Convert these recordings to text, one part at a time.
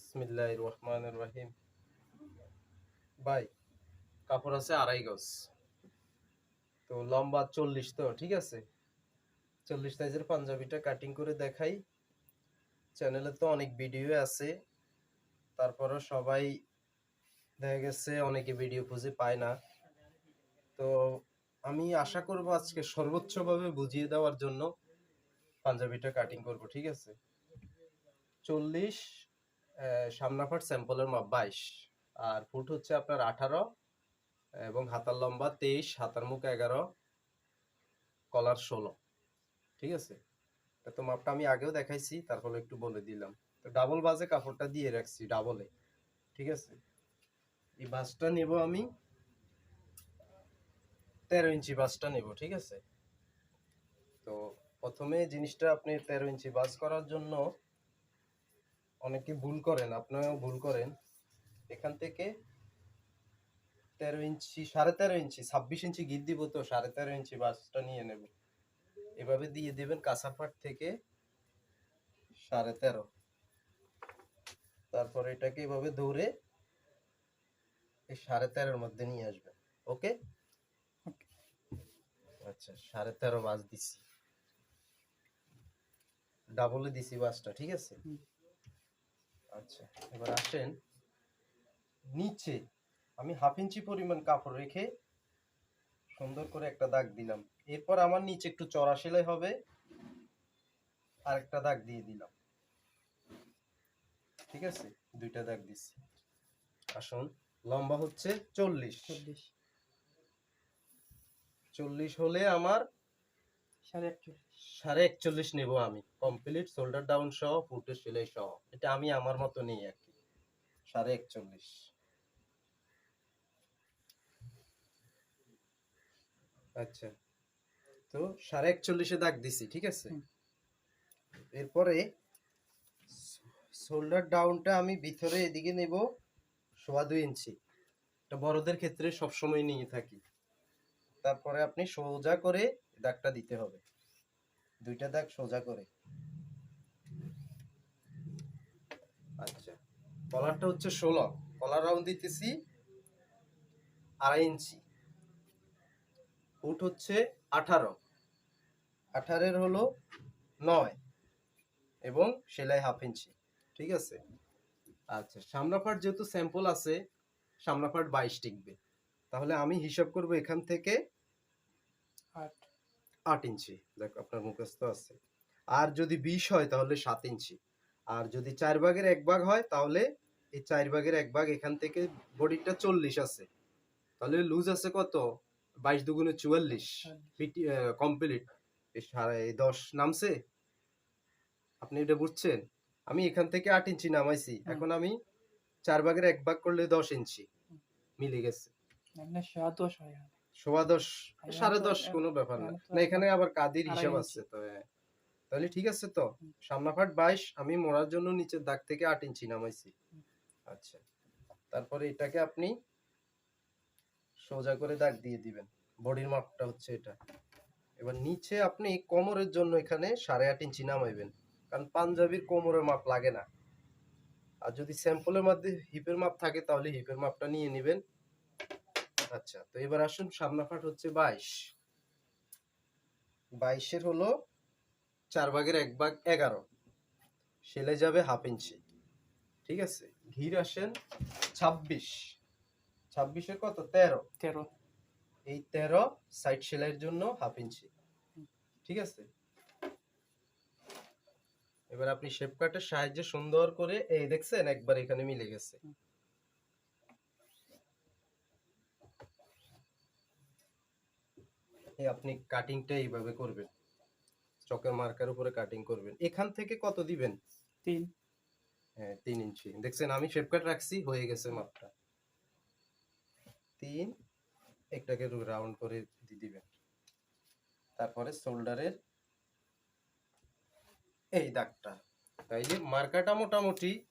বিসমিল্লাহ রহমান রহিম ভাই, কাপড় আছে আড়াই গজ। তো লম্বা চল্লিশ তো, ঠিক আছে? চল্লিশ সাইজের পাঞ্জাবিটা কাটিং করে দেখাই। চ্যানেলে তো অনেক ভিডিও আছে। তারপরও সবাই দেখা গেছে অনেকে ভিডিও খুঁজে পায় না। তো আমি আশা করব আজকে সর্বোচ্চভাবে বুঝিয়ে দেওয়ার জন্য পাঞ্জাবিটা কাটিং করব, ঠিক আছে? চল্লিশ সামনাফাট স্যাম্পলের মাপ বাইশ। আর ফুট হচ্ছে আপনার আঠারো এবং হাতার লম্বা তেইশ, হাতার মুখ এগারো, কলার ষোলো। ঠিক আছে? তো মাপটা আমি আগেও দেখাইছি, তারপরে একটু বলে দিলাম। তো ডাবল বাজে কাপড়টা দিয়ে রাখছি ডাবলে ঠিক আছে? এই বাসটা নেব আমি তেরো ইঞ্চি বাসটা নেব, ঠিক আছে? তো প্রথমে জিনিসটা আপনি তেরো ইঞ্চি বাস করার জন্য অনেকে ভুল করেন আপনারাও ভুল করেন। এখান থেকে তেরো ইঞ্চি সাড়ে তেরো ইঞ্চি ছাব্বিশ ইঞ্চি গিট দিব তো সাড়ে তেরো ইঞ্চি বাসটা নিয়ে নেব। এভাবে দিয়ে দেবেন কাঁচাপাট থেকে সাড়ে তেরো। তারপর এটাকে এভাবে ধরে এই সাড়ে তেরোর মধ্যে নিয়ে আসবেন। ওকে? আচ্ছা সাড়ে তেরো বাস দিছি। ডাবলে দিছি বাসটা ঠিক আছে। আচ্ছা এবার আসেন। নিচে আমি হাফ ইঞ্চি পরিমাণ কাপড় রেখে সুন্দর করে একটা দাগ দিলাম। এরপর আমার নিচে একটু চড়া সেলাই হবে। আর একটা দাগ দিয়ে দিলাম। ঠিক আছে? দুইটা দাগ দিচ্ছি। আসুন লম্বা হচ্ছে চল্লিশ। চল্লিশ। চল্লিশ হলে আমার সাড়ে একচল্লিশ সাড়ে একচল্লিশ নেব আমি। কমপ্লিট শোল্ডার ডাউন সহ ফুটের সেলাই সহ। এটা আমি আমার মতো নিই আর কি। সাড়ে একচল্লিশ। আচ্ছা। তো সাড়ে একচল্লিশে দাগ দিছি ঠিক আছে? এরপরে শোল্ডার ডাউনটা আমি ভিতরে এদিকে নেব সোয়া দুই ইঞ্চি। এটা বড়দের ক্ষেত্রে সবসময় নিয়ে থাকি। তারপরে আপনি সোজা করে দাগটা দিতে হবে। দুইটা দাগ সোজা করে। আচ্ছা। কলারটা হচ্ছে ষোলো। কলার রাউন্ড দিতেছি আড়াই ইঞ্চি। ফুট হচ্ছে আঠারো। আঠারের হলো নয় এবং সেলাই হাফ ইঞ্চি। ঠিক আছে? আচ্ছা সামনা পার্ট যেহেতু স্যাম্পল আছে সামনা পার্ট বাইশ টিকবে। তাহলে আমি হিসাব করব এখান থেকে আট ইঞ্চি দেখ আপনার মুখস্থ আছে। আর যদি বিশ হয় তাহলে সাত ইঞ্চি। আর যদি চার ভাগের এক ভাগ হয় তাহলে এই চার ভাগের এক ভাগ এখান থেকে বডিটা চল্লিশ আছে। তাহলে লুজ আছে কত? বাইশ দুগুণে চুয়াল্লিশ। কমপ্লিট সাড়ে দশ নামছে। আপনি এটা বুঝছেন? আমি এখান থেকে আট ইঞ্চি নামাইছি। এখন আমি চার ভাগের এক ভাগ করলে দশ ইঞ্চি। মিলে গেছে। দশ হয়। সোয়া দশ সাড়ে দশ কোনো ব্যাপার না। না এখানে আবার কাদির হিসাব আছে তো হ্যাঁ। তাহলে ঠিক আছে তো। হুম। সামনা ফাট বাইশ আমি মোড়ার জন্য নিচের দাগ থেকে আট ইঞ্চি নামাইছি। আচ্ছা তারপরে এটাকে আপনি সোজা করে দাগ দিয়ে দিবেন। বডির মাপটা হচ্ছে এটা। এবার নিচে আপনি কোমরের জন্য এখানে সাড়ে আট ইঞ্চি নামাইবেন কারণ পাঞ্জাবির কোমরের মাপ লাগে না। আর যদি স্যাম্পলের মধ্যে হিপের মাপ থাকে তাহলে হিপের মাপটা নিয়ে নেবেন। আচ্ছা তো এবার আসুন সামনা ফাট হচ্ছে বাইশ। বাইশের হলো চার ভাগের এক ভাগ এগারো। সেলে যাবে হাফ ইঞ্চি। ঠিক আছে? ঘির আসেন ছাব্বিশ। ছাব্বিশের কত? তেরো। তেরো। এই তেরো সাইড সেলাইয়ের জন্য হাফ ইঞ্চি। ঠিক আছে? এবার আপনি শেপ কাটের সাহায্যে সুন্দর করে এই দেখছেন একবার এখানে মিলে গেছে হুম। এই আপনি কাটিংটা এইভাবে করবেন। চকের মার্কার উপরে কাটিং করবেন। এখান থেকে কত দিবেন? তিন। হ্যাঁ তিন ইঞ্চি। দেখছেন আমি শেপ কাট রাখছি হয়ে গেছে মাপটা। তিন একটাকে রাউন্ড করে দিয়ে দিবেন। তারপরে শোল্ডারের এই দাগটা। তাইলে মার্কাটা মোটামুটি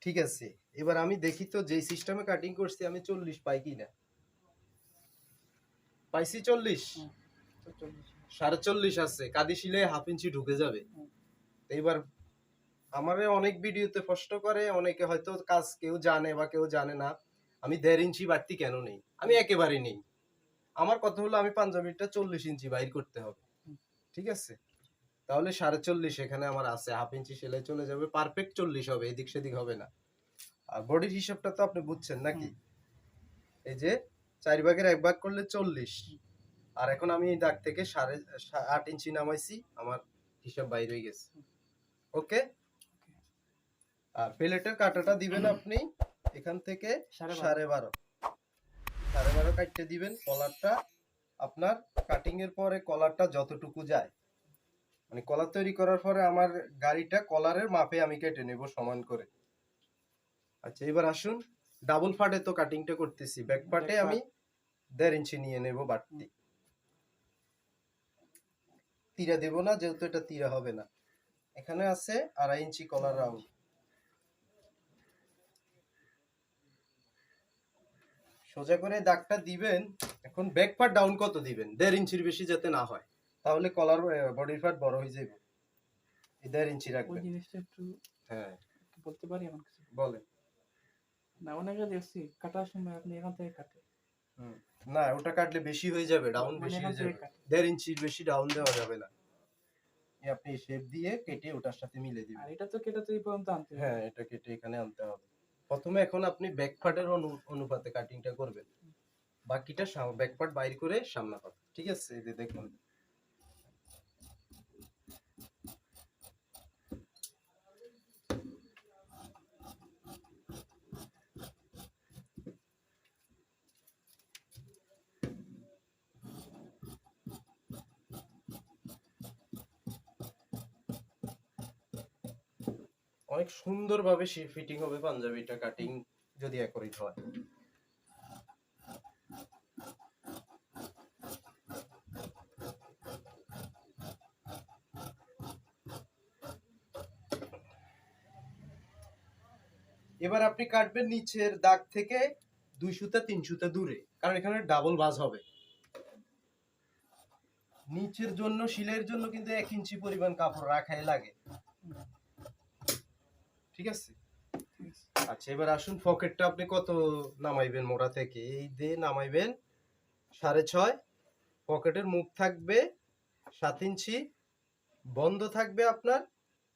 ঠিক আছে। এবার আমি দেখি তো যেই সিস্টেমে কাটিং করছি আমি চল্লিশ পাই কি না পাইছি চল্লিশ? সাড়ে চল্লিশ আছে কাদি শিলে হাফ ইঞ্চি ঢুকে যাবে। এবার আমারে অনেক ভিডিওতে প্রশ্ন করে অনেকে হয়তো কাজ কেউ জানে বা কেউ জানে না আমি দেড় ইঞ্চি বাড়তি কেন নেই? আমি একেবারে নেই। আমার কথা হলো আমি পাঞ্জাবিটা চল্লিশ ইঞ্চি বাইর করতে হবে। ঠিক আছে? তাহলে সাড়ে চল্লিশ এখানে আমার আছে হাফ ইঞ্চি সেলাই চলে যাবে পারফেক্ট চল্লিশ হবে এদিক সেদিক হবে না। আর বডির হিসাবটা তো আপনি বুঝছেন নাকি? এই যে চার ভাগের এক ভাগ করলে চল্লিশ। আর এখন আমি দাগ থেকে সাড়ে আট ইঞ্চি নামাইছি আমার হিসাব বাইরে হয়ে গেছে। ওকে? আর প্লেটের কাটাটা দিবেন আপনি এখান থেকে সাড়ে বারো। সাড়ে বারো। কাটতে দিবেন কলারটা আপনার কাটিং এর পরে কলারটা যতটুকু যায়। মানে কলার তৈরি করার পরে আমার গাড়িটা কলারের মাপে আমি কেটে নেব সমান করে। আচ্ছা এবার আসুন ডাবল ফাটে তো কাটিংটা করতেছি। ব্যাক পার্টে আমি দেড় ইঞ্চি নিয়ে নেব বাড়তি। তীরা দেব না যেহেতু এটা তীরা হবে না। এখানে আছে আড়াই ইঞ্চি কলার রাউন্ড। সোজা করে দাগটা দিবেন এখন ব্যাক পার্ট ডাউন কত দিবেন? দেড় ইঞ্চির বেশি যাতে না হয় তাহলে কলার বডির পার্ট বড় হয়ে যাবে। দেড় ইঞ্চি রাখবেন। জিনিসটা একটু হ্যাঁ। বলতে পারি এমন কিছু? বলেন। না অনেকে দেখছি কাটার সময় আপনি এখান থেকে কাটে হুম। না ওটা কাটলে বেশি হয়ে যাবে ডাউন মানে বেশি হয়ে যাবে। দেড় ইঞ্চির বেশি ডাউন দেওয়া যাবে না। আপনি শেপ দিয়ে কেটে ওটার সাথে মিলে দিবেন। আর এটা তো কেটে তো এই পর্যন্ত আনতে হ্যাঁ এটা কেটে এখানে আনতে হবে। প্রথমে এখন আপনি ব্যাক পার্টের অনুপাতে কাটিংটা করবেন। বাকিটা ব্যাক পার্ট বাইর করে সামনা পাত ঠিক আছে? এই যে দেখুন। অনেক সুন্দরভাবে ফিটিং হবে পাঞ্জাবিটা কাটিং যদি একরিট হয়। এবার আপনি কাটবেন নিচের দাগ থেকে দুই সুতা, তিন সুতা দূরে, কারণ এখানে ডাবল ভাঁজ হবে। নিচের জন্য, শিলের জন্য কিন্তু এক ইঞ্চি পরিমাণ কাপড় রাখাই লাগে। ঠিক আছে? আচ্ছা এবার আসুন পকেটটা আপনি কত নামাইবেন মোড়া থেকে? এই দিয়ে নামাইবেন সাড়ে ছয় পকেটের মুখ থাকবে সাত ইঞ্চি বন্ধ থাকবে আপনার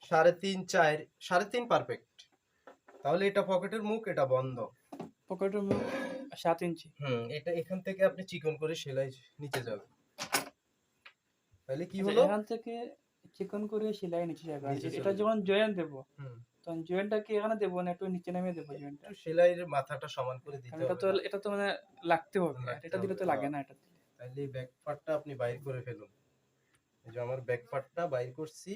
সাড়ে তিন চার সাড়ে তিন পারফেক্ট তাহলে এটা পকেটের মুখ এটা বন্ধ। পকেটের মুখ সাত ইঞ্চি। হুম এটা এখান থেকে আপনি চিকন করে সেলাই নিচে যাবে তাহলে কি আচ্ছা, হলো? এখান থেকে চিকন করে সেলাই নিচে যাবে। এটা যখন জয়েন দেবো হুম। তখন জয়েন্টটা কি এখানে দেবো না একটু নিচে নামিয়ে দেবো জয়েন্টটা সেলাইয়ের মাথাটা সমান করে দিতে কারণ এটা তো এটা তো মানে লাগতে হবে এটা দিলে তো লাগে হ্যাঁ। না এটা তাহলে এই ব্যাক পার্টটা আপনি বাইর করে ফেলুন। এই যে আমার ব্যাক পার্টটা বাইর করছি।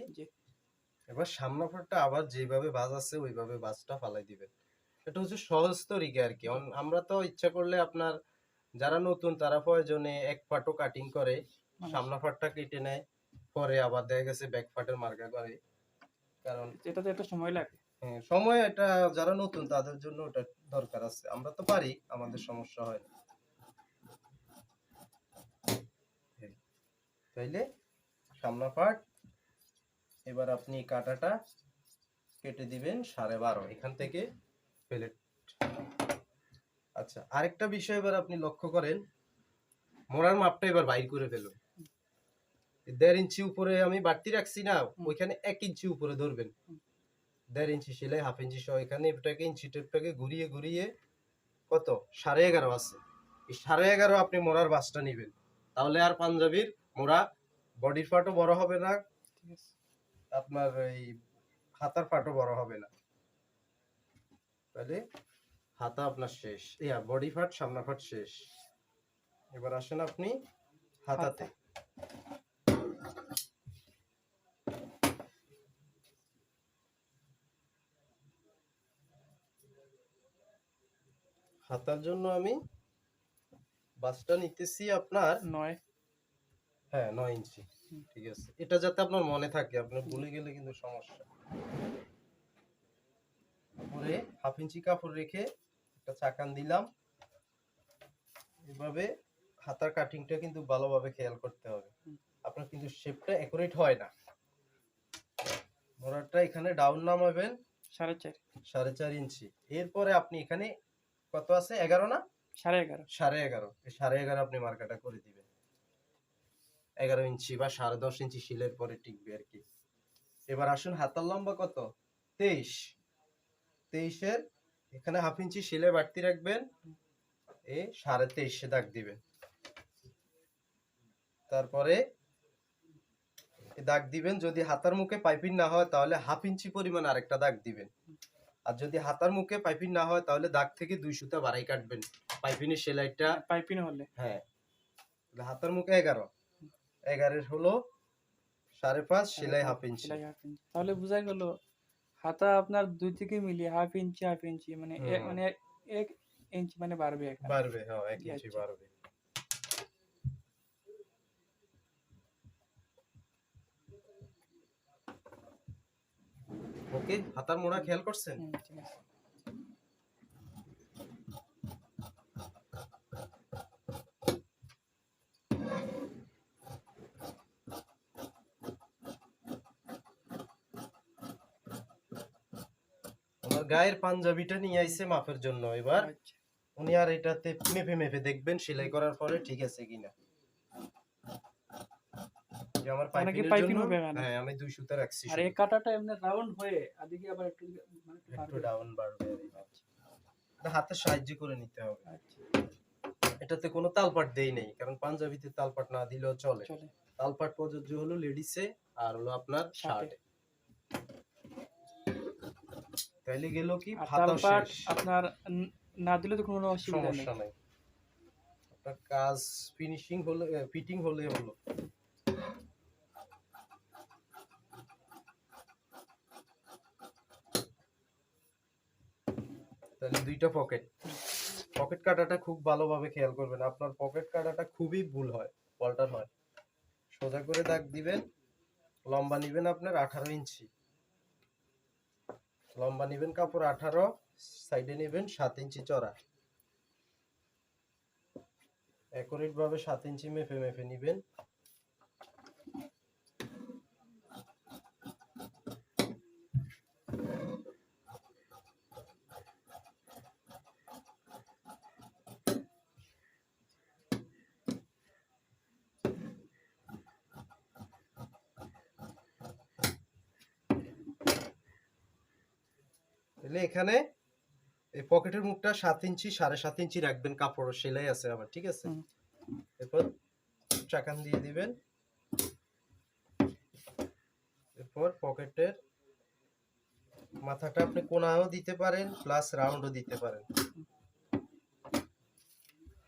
এবার সামনা পার্টটা আবার যেভাবে বাজ আছে ওইভাবে বাজটা ফালাই দিবেন। এটা হচ্ছে সহজ তরিকা আর কি। আমরা তো ইচ্ছা করলে আপনার যারা নতুন তারা প্রয়োজনে এক পাটও কাটিং করে মানে সামনা পার্টটা কেটে নেয় পরে আবার দেখা গেছে ব্যাক পার্টের মার্কা করে। কারণ এটা তো একটা সময় লাগে। সময় এটা যারা নতুন তাদের জন্য ওটা দরকার আছে। আমরা তো পারি আমাদের সমস্যা হয় না। তাইলে সামনা পার্ট এবার আপনি কাটাটা কেটে দিবেন সাড়ে বারো। এখান থেকে প্লেট। আচ্ছা আরেকটা বিষয় এবার আপনি লক্ষ্য করেন। মোড়ার মাপটা এবার বাইর করে ফেলুন। দেড় ইঞ্চি উপরে আমি বাড়তি রাখছি না ওইখানে এক ইঞ্চি উপরে ধরবেন। দেড় ইঞ্চি সেলাই হাফ ইঞ্চি সহ এখানে এটাকে ইঞ্চি টেপটাকে ঘুরিয়ে ঘুরিয়ে কত? সাড়ে এগারো আছে। এই সাড়ে এগারো আপনি মোড়ার বাসটা নেবেন। তাহলে আর পাঞ্জাবির মোড়া বডির পার্টও বড় হবে না আপনার এই হাতার পার্টও বড় হবে না। তাহলে হাতা আপনার শেষ। ইয়া বডি পার্ট সামনা পার্ট শেষ। এবার আসেন আপনি হাতাতে। হাতার জন্য আমি বাসটা নিতেছি আপনার নয়। হ্যাঁ নয় ইঞ্চি। ঠিক আছে। এটা যাতে আপনার মনে থাকে আপনার ভুলে গেলে কিন্তু সমস্যা। উপরে হাফ ইঞ্চি কাপড় রেখে একটা চাকান দিলাম। এভাবে হাতার কাটিংটা কিন্তু ভালোভাবে খেয়াল করতে হবে। আপনার কিন্তু শেপটা একুরেট হয় না। মোড়াটা এখানে ডাউন নামাবেন। সাড়ে চার। সাড়ে চার ইঞ্চি। এরপরে আপনি এখানে কত আছে? এগারো না? সাড়ে এগারো। সাড়ে এগারো। সাড়ে এগারো আপনি মার্কাটা করে দিবেন। এগারো ইঞ্চি বা সাড়ে দশ ইঞ্চি শিলের পরে টিকবে আর কি। এবার আসুন হাতার লম্বা কত? তেইশ। তেইশের এখানে হাফ ইঞ্চি শিলে বাড়তি রাখবেন। এ সাড়ে তেইশে দাগ দিবেন। তারপরে দাগ দিবেন। যদি হাতার মুখে পাইপিং না হয় তাহলে হাফ ইঞ্চি পরিমাণ আরেকটা দাগ দিবেন। আর যদি হাতার মুখে পাইপিং না হয় তাহলে দাগ থেকে দুই সুতা বাড়াই কাটবেন। পাইপিনের সেলাইটা পাইপিং হলে। হ্যাঁ। হাতার মুখে এগারো। এগারোর হলো সাড়ে পাঁচ সেলাই হাফ ইঞ্চি। তাহলে বোঝা গেল হাতা আপনার দুই থেকে মিলিয়ে হাফ ইঞ্চি হাফ ইঞ্চি মানে মানে এক ইঞ্চি মানে বাড়বে বাড়বে হ্যাঁ এক ইঞ্চি। বাড়বে। ওকে হাতার মোড়া খেয়াল করছেন? গায়ের পাঞ্জাবিটা নিয়ে আইছে মাপের জন্য এবার। আচ্ছা। উনি আর এটাতে মেপে মেপে দেখবেন সেলাই করার পরে ঠিক আছে কিনা। যে আমার পাইপিং হবে হ্যাঁ আমি দুই সুতা রাখছি আর এই কাটাটা এমনি রাউন্ড হয়ে আদিকে আবার একটু মানে একটু ডাউন বাড়বে। এটা হাতে সাহায্য করে নিতে হবে। আচ্ছা। এটাতে কোনো তালপাট দেই নেই কারণ পাঞ্জাবিতে তালপাট না দিলেও চলে। তালপাট প্রযোজ্য হলো লেডিসে আর হলো আপনার শার্টে। তাইলে গেল কি? তালপাট আপনার না দিলে তো কোনো অসুবিধা নাই। আপনার কাজ ফিনিশিং হলে ফিটিং হলে হলো। তাহলে দুইটা পকেট পকেট কাটাটা খুব ভালোভাবে খেয়াল করবেন। আপনার পকেট কাটাটা খুবই ভুল হয় পাল্টার হয় সোজা করে দাগ দিবেন, লম্বা নিবেন আপনার আঠারো ইঞ্চি। লম্বা নিবেন কাপড় আঠারো সাইডে নেবেন সাত ইঞ্চি চড়া। অ্যাকুরেট ভাবে সাত ইঞ্চি মেপে মেপে নিবেন। তাহলে এখানে এই পকেটের মুখটা সাত ইঞ্চি সাড়ে সাত ইঞ্চি রাখবেন কাপড় সেলাই আছে আবার ঠিক আছে? এরপর চাকান দিয়ে দিবেন। এরপর পকেটের মাথাটা আপনি কোনাও দিতে পারেন প্লাস রাউন্ডও দিতে পারেন।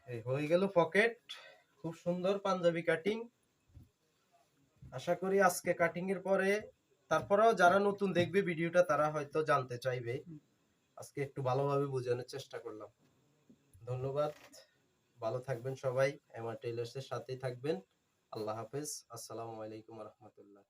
এই হয়ে গেল পকেট। খুব সুন্দর পাঞ্জাবি কাটিং আশা করি আজকে কাটিং এর পরে তারপরেও যারা নতুন দেখবে ভিডিওটা, তারা হয়তো জানতে চাইবে। আজকে একটু ভালোভাবে বোঝানোর চেষ্টা করলাম। ধন্যবাদ। ভালো থাকবেন সবাই। এমআর টেইলার্সের সাথেই থাকবেন। আল্লাহ হাফেজ। আসসালামু আলাইকুম রহমতুল্লাহ।